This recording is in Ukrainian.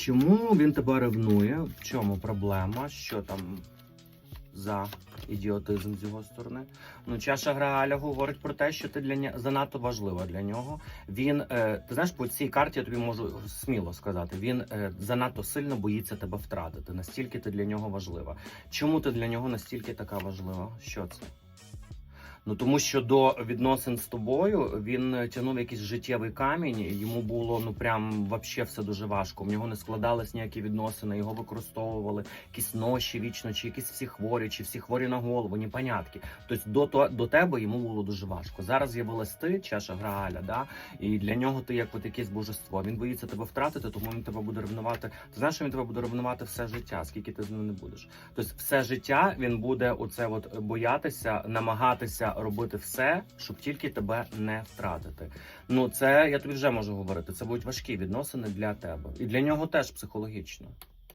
Чому він тебе ревнує? В чому проблема? Що там за ідіотизм з його сторони? Ну, чаша Грааля говорить про те, що ти для нього занадто важлива для нього. Він, е, ти знаєш, по цій карті я тобі можу сміло сказати. Він е, занадто сильно боїться тебе втратити. Настільки ти для нього важлива. Чому ти для нього настільки така важлива? Що це? Ну тому що до відносин з тобою він е, тягнув якийсь життєвий камінь. Йому було ну прям вообще все дуже важко. В нього не складались ніякі відносини, його використовували якісь ноші вічно, чи якісь всі хворі, чи всі хворі на голову, непонятки. Тобто до, то- до тебе йому було дуже важко. Зараз з'явилась ти, чаша Грааля, да? і для нього ти як от якесь божество. Він боїться тебе втратити, тому він тебе буде ревнувати. Ти знаєш, що він тебе буде ревнувати все життя, скільки ти з ним не будеш. Тобто, все життя він буде оце от боятися, намагатися робити все, щоб тільки тебе не втратити. Ну це я тобі вже можу говорити. Це будуть важкі відносини для тебе, і для нього теж психологічно.